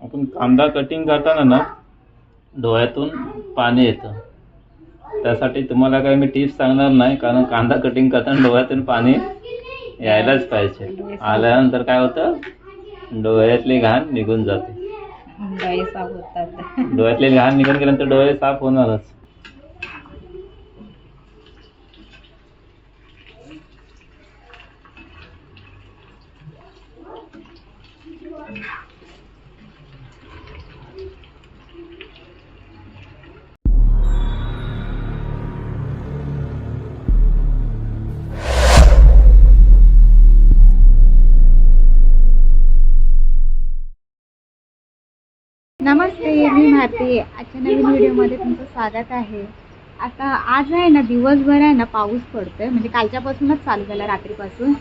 आपण कांदा कटिंग करताना ना डोळ्यातून पाणी येतं. त्यासाठी तुम्हाला काही मी टिप्स सांगणार नाही कारण कांदा कटिंग करताना डोळ्यातून पाणी यायलाच पाहिजे. आल्यानंतर काय होतं? डोळ्यातली घाण निघून जाते. डोळे साफ होतात. डोळ्यातली घाण निघून गेल्यानंतर डोळे साफ होणारच. मी आजच्या नवीन व्हिडिओमध्ये तुमचं स्वागत आहे. आता आज आहे ना दिवसभर आहे ना पाऊस पडतोय. म्हणजे कालच्यापासूनच चालू झाला रात्रीपासून.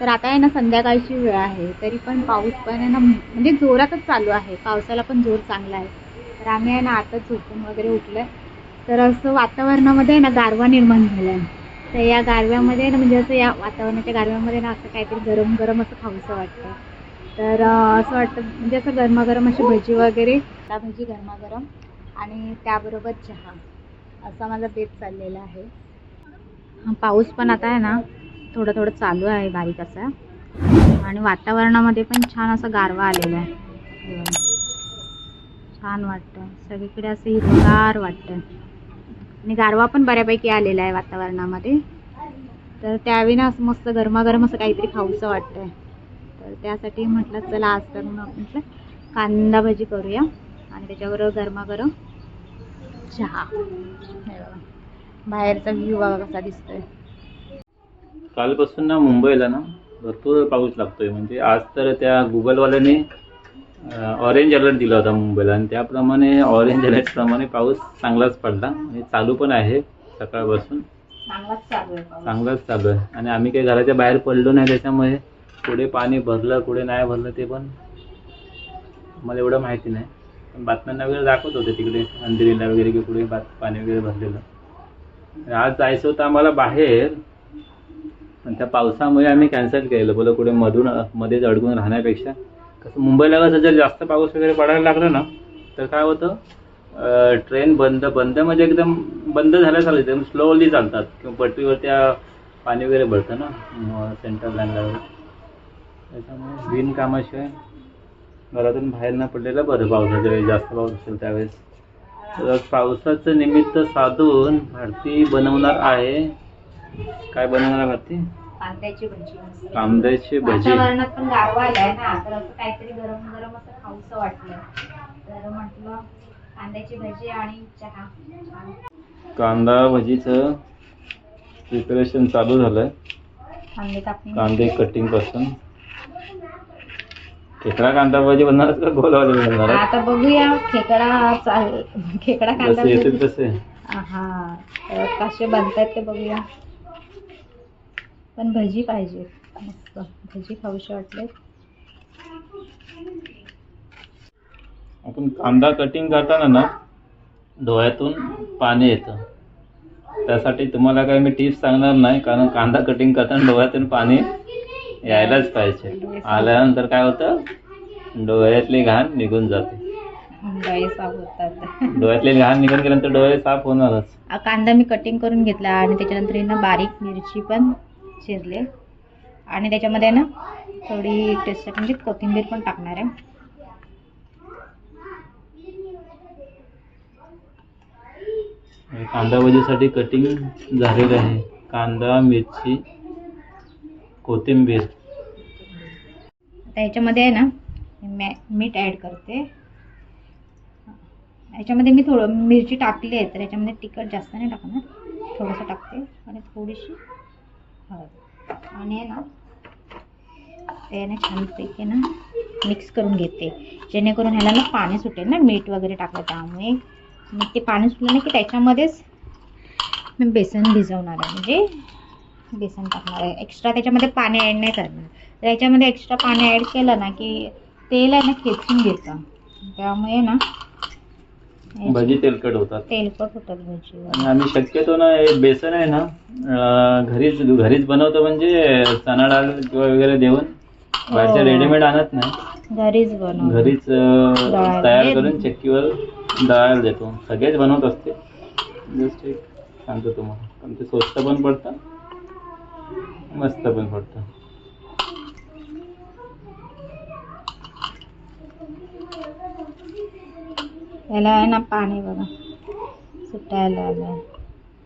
तर आता आहे ना संध्याकाळची वेळ आहे. तरी पण पाऊस पण आहे ना म्हणजे जोरातच चालू आहे. पावसाला पण जोर चांगला आहे. तर आम्ही आहे ना आता झोपून वगैरे उठलं आहे तर असं वातावरणामध्ये आहे ना गारवा निर्माण झाला आहे तर या गारव्यामध्ये ना म्हणजे असं या वातावरणाच्या गारव्यामध्ये ना असं काहीतरी गरम गरम असं खाऊसं वाटतं. तर असं वाटतं म्हणजे असं गरमागरम अशी भजी वगैरे त्या भजी गरमागरम आणि त्याबरोबर चहा असा माझा बेत चाललेला आहे. पाऊस पण आता आहे ना थोडं थोडं चालू आहे बारीक असा. आणि वातावरणामध्ये पण छान असा गारवा आलेला आहे. छान वाटतं सगळीकडे असं हिरवगार वाटतं आणि गारवा पण बऱ्यापैकी आलेला आहे वातावरणामध्ये. तर त्यावेळी ना असं मस्त गरमागरम असं काहीतरी खाऊसं वाटतंय. तर त्यासाठी म्हटलं चला आज तर मग म्हटलं कांदा भजी करूया. आणि त्याच्याबरोबर गरमागरम चहा. बाहेरचा व्ह्यू बघा कसा दिसतोय. कालपासून ना मुंबईला ना भरपूर पाऊस लागतोय. म्हणजे आज तर त्या गुगलवाल्याने ऑरेंज अलर्ट दिला होता मुंबईला. आणि त्याप्रमाणे ऑरेंज अलर्ट प्रमाणे पाऊस चांगलाच पडला. आणि चालू पण आहे सकाळपासून. चांगलाच चालू आहे पाऊस. चांगलाच चालू आहे. आणि आम्ही काही घराच्या बाहेर पडलो नाही त्याच्यामुळे कुठे पाणी भरलं कुठे नाही भरलं ते पण मला एवढं माहिती नाही. पण बातम्यांना वगैरे दाखवत होते तिकडे अंधेरीला वगैरे की कुठे बात पाणी वगैरे भरलेलं. आज जायचं होतं आम्हाला बाहेर पण त्या पावसामुळे आम्ही कॅन्सल केलं. बोला कुठे मधून मध्येच अडकून राहण्यापेक्षा. कसं मुंबईला कसं जर जास्त पाऊस वगैरे पडायला लागला ना तर काय होतं ट्रेन बंद बंद म्हणजे एकदम बंद झाल्यासारखं एकदम स्लोली चालतात. किंवा पटरीवर त्या पाणी वगैरे भरतं ना सेंट्रल लाईनला वगैरे त्याच्यामुळे बिनकामाशिवाय घरातून बाहेर न पडलेलं बरं पावसाच्या वेळेस जास्त पाऊस असेल त्यावेळेस. तर पावसाचं निमित्त साधून भारती बनवणार आहे. काय बनवणार भारती कांद्याची भजी मस्त. कांद्याची भजी. वातावरणात पण गारवा आलाय ना तर असं काहीतरी गरम गरम असं खाऊसं वाटलं. तर म्हटलं कांद्याची भजी आणि चहा. कांदा भजीचं प्रिपरेशन चालू झालंय. कांदे कापणी. कांदे कटिंगपासून. खेकडा कांदा भजी बनणार का गोलवाले बनणार आहे? आता बघूया खेकडा चाल खेकडा कांदा जसे येतील भजी. तसे हा तर कसे बनतात ते बघूया पण भजी पाहिजे मस्त भजी खाऊशी वाटले आपण कांदा कटिंग करताना ना डोळ्यातून पाणी येतं त्यासाठी तुम्हाला काही मी टिप्स सांगणार नाही कारण कांदा कटिंग करताना डोळ्यातून पाणी यायलाच पाहिजे. आल्यानंतर काय होतं? डोळ्यातली घाण निघून जाते. डोळे साफ होतात. डोळ्यातली घाण निघून गेल्यानंतर डोळे साफ होणारच. कांदा मी कटिंग करून घेतला आणि त्याच्यानंतर आहे ना बारीक मिरची पण चिरले. आणि त्याच्यामध्ये ना थोडी टेस्ट म्हणजे कोथिंबीर पण टाकणार आहे. कांदा भजीसाठी कटिंग झालेलं आहे. कांदा मिरची कोथिंबीर. आता याच्यामध्ये आहे ना मॅ मीठ ॲड करते. याच्यामध्ये मी थोडं मिरची टाकली आहे तर याच्यामध्ये तिखट जास्त नाही टाकणार. थोडंसं टाकते आणि थोडीशी हळद. आणि आहे ना ते ना छानपैकी ना मिक्स करून घेते. जेणेकरून ह्याला ना पाणी सुटेल ना मीठ वगैरे टाकलं त्यामुळे मग ते पाणी सुटलं ना की त्याच्यामध्येच मी बेसन भिजवणार आहे. म्हणजे बेसन टाकणार आहे. एक्स्ट्रा त्याच्यामध्ये पाणी ॲड नाही करणार. तर याच्यामध्ये एक्स्ट्रा पाणी ॲड केलं ना की तेल आहे ना खेचून घेतं. त्यामुळे ना भजी तेलकट होतात. तेलकट होतात भजी. आणि आम्ही शक्यतो ना हे बेसन आहे ना घरीच घरीच बनवतो म्हणजे चणा डाळ किंवा वगैरे देऊन बाहेरच्या रेडीमेड आणत नाही. घरीच बनव घरीच तयार. करून चक्कीवर दळायला देतो. सगळेच बनवत असते जस्ट एक सांगतो तुम्हाला. पण ते स्वस्त पण पडतं. मस्त पण पडतं याला आहे ना पाणी बघा. सुटायला आलंय.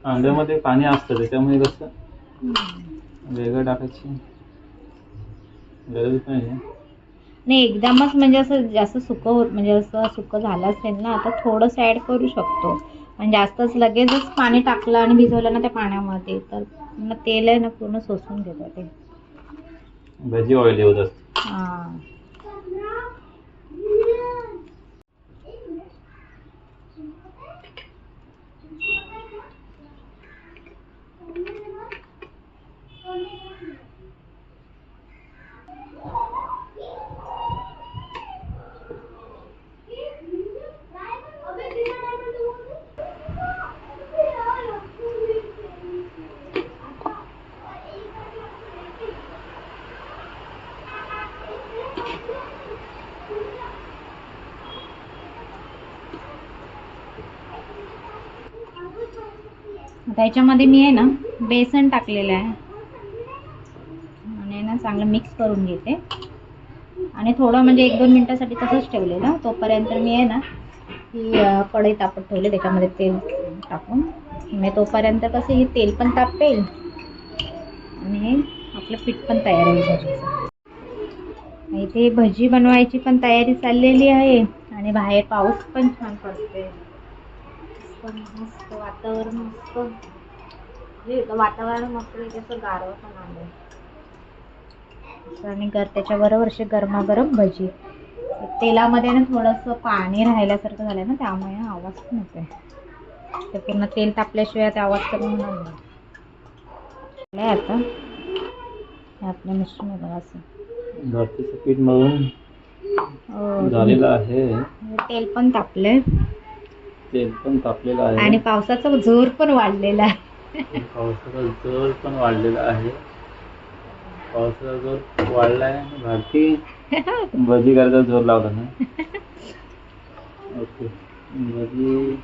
कांद्यामध्ये पाणी असतं त्याच्यामुळे कसं? वेगळं टाकायची गरज नाही. नाही एकदमच म्हणजे असं जास्त सुकं होत म्हणजे असं सुकं झालं असेल ना आता थोडंसं ॲड करू शकतो. आणि जास्तच लगेचच पाणी टाकलं आणि भिजवलं ना त्या पाण्यामध्ये तर तेल आहे ना पूर्ण शोषून घेतं ते. भजी ऑइल हां. याच्यामध्ये मी आहे ना बेसन टाकलेलं आहे. आणि ना चांगलं मिक्स करून घेते. आणि थोडं म्हणजे एक दोन मिनटासाठी तसंच ठेवलेलं. तोपर्यंत मी आहे ना ही कढई तापत ठेवली. त्याच्यामध्ये तेल टाकून. म्हणजे तोपर्यंत कसं हे तेल पण तापेल. आणि हे आपलं पीठ पण तयार होईल भजीचं. इथे भजी बनवायची पण तयारी चाललेली आहे. आणि बाहेर पाऊस पण छान पडतोय. पण मस्त वातावरण मस्त. हे वातावरण मस्त असं गारवा पण असं आणि गर त्याच्याबरोबर असे गरमागरम भजी. तेलामध्ये ना थोडंसं पाणी राहिल्यासारखं झालं ना त्यामुळे आवाज पण येतोय. ते पूर्ण तेल तापल्याशिवाय ते आवाज करून होणार नाही. झालंय आता. आपलं मिश्रण बघा असं. गरतीचं पीठ मळून हो. झालेलं आहे. हे तेल पण तापलंय. तेल पण तापलेलं आणि आहे पावसाचा जोर पण वाढलेला आहे. पावसाचा ज़ोर पण वाढलेला आहे. पावसाचा ज़ोर वाढलाय आणि भारती भजी करायचा ज़ोर लावला ना. ओके. भजी.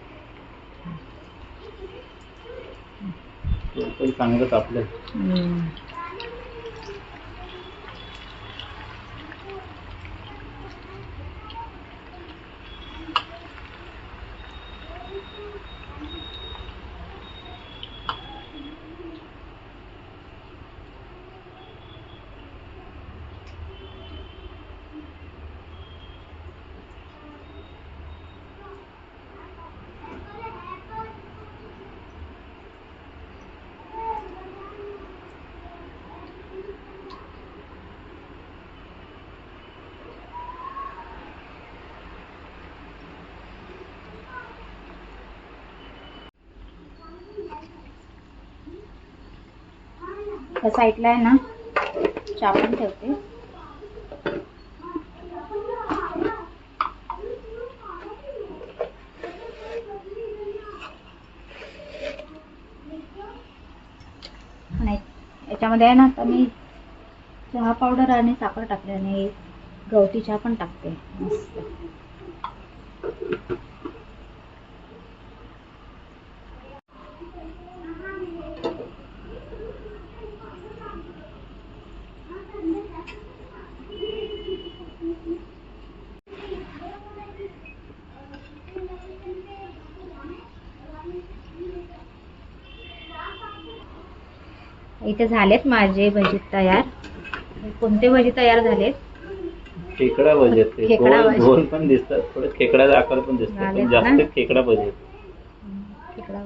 त्या साईडला आहे ना चहा पण ठेवते. आणि याच्यामध्ये आहे ना आता मी चहा पावडर आणि साखर टाकते आणि गवती चहा पण टाकते. मस्त. इथे झालेत माझे भजी तयार. कोणते भजी तयार झालेत? खेकडा भजी. खेकडा गोल पण दिसतात. थोडे आकार पण? जास्त खेकडा भजी. खेकडा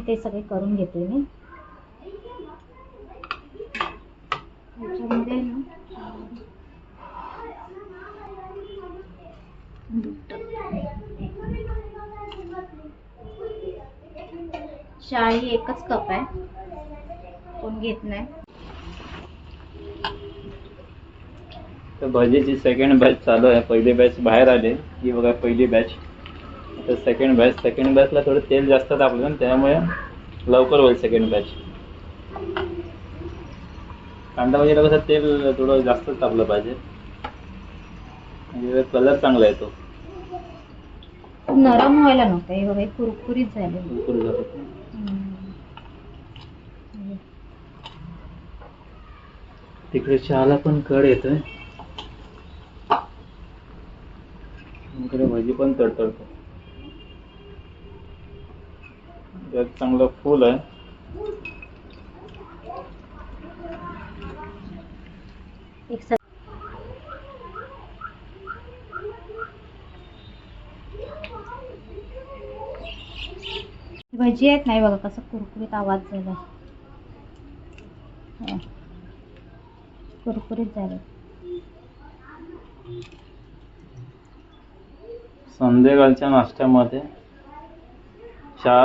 ते सगळे करून घेते मी. त्याच्यामध्ये ना दूध टाकते. चहा ही एकच कप आहे. कोण घेत नाही. तर भजीची सेकंड बॅच चालू आहे. पहिली बॅच बाहेर आले. ही बघा पहिली बॅच तर सेकंड बॅच सेकंड बॅचला थोडं तेल जास्त तापलं ना त्यामुळे लवकर होईल सेकंड बॅच कांदा भाजीला कसं तेल थोडं जास्त तापलं पाहिजे. म्हणजे कलर चांगला येतो. नरम व्हायला नव्हतं हे बघा कुरकुरीत झाले. कुरकुरीत होतं. तिकडे चहाला पण कड येतोय. इकडे भाजी पण तडतडतो. त्यात चांगलं फुल आहे. एक स- भजी आहेत नाही बघा कसं कुरकुरीत आवाज झाला हा. कुरकुरीत झाले. संध्याकाळच्या नाश्त्यामध्ये चहा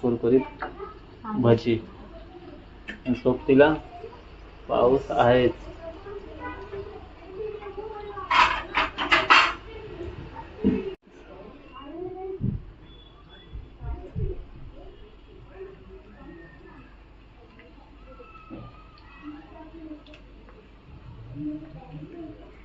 कुरकुरीत भजी. सोबतीला पाऊस आहेच. Thank you.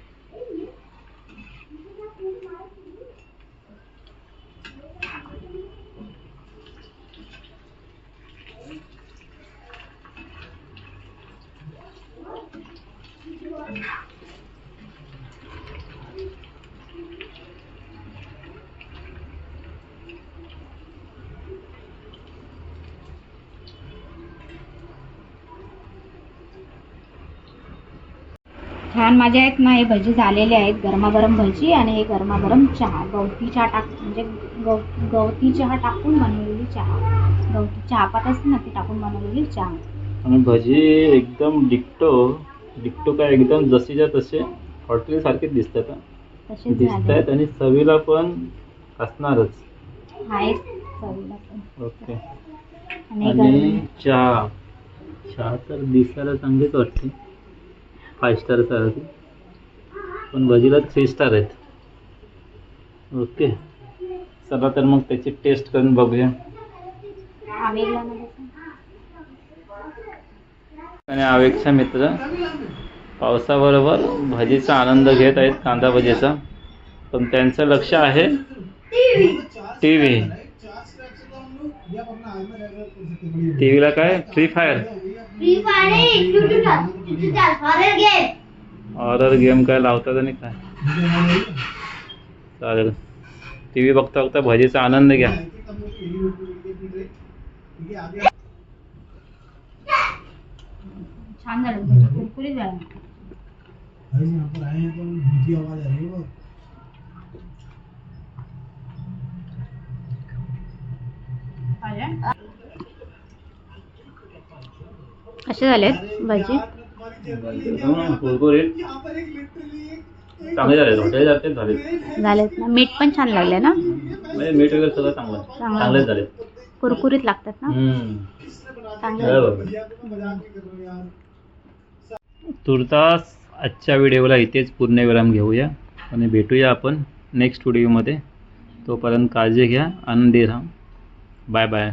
छान माझे आहेत ना हे भजी झालेले आहेत गरमागरम भजी आणि हे गरमागरम चहा. गवती चहा टाक म्हणजे गव गवती चहा टाकून बनवलेली चहा. गवती चहापात असते ना ती टाकून बनवलेली चहा. आणि भजी एकदम डिक्टो डिक्टो काय एकदम जशीच्या तसे हॉटेल सारखेच दिसतात. तसेच दिसत आहेत आणि चवीला पण असणारच. आहेत चवीला पण. ओके. आणि चहा. चहा तर दिसायला चांगलीच वाटते. फाय स्टार सारखी पण भजीला थ्री स्टार आहेत. ओके. चला तर मग त्याची टेस्ट करून बघूया. आणि आवेगचा मित्र पावसाबरोबर भजीचा आनंद घेत आहेत कांदा भजीचा. पण त्यांचं लक्ष आहे टी व्ही टी व्हीला काय? फ्री फायर हॉरर गेम काय लावतात आणि काय? चालेल. टी व्ही बघता बघता भजीचा आनंद घ्या. छान झालं भजी कुरकुरीत झालं. यहाँ पर आए हैं तो मीठी आवाज आ रही है वो कसे झालेत भजी. कुरकुरीत चांगले झाले हॉटेल सारखेच झाले झालेत ना. मीठ पण छान लागले ना? म्हणजे मीठ वगैरे सगळं चांगलं. चांगलं. चांगलेच झाले कुरकुरीत लागतात ना. चांगले. तुर्तास आजच्या व्हिडिओला इथेच पूर्णविराम घेऊया आणि भेटूया आपण नेक्स्ट व्हिडिओमध्ये. तोपर्यंत काळजी घ्या आनंदी राहा. Bye bye.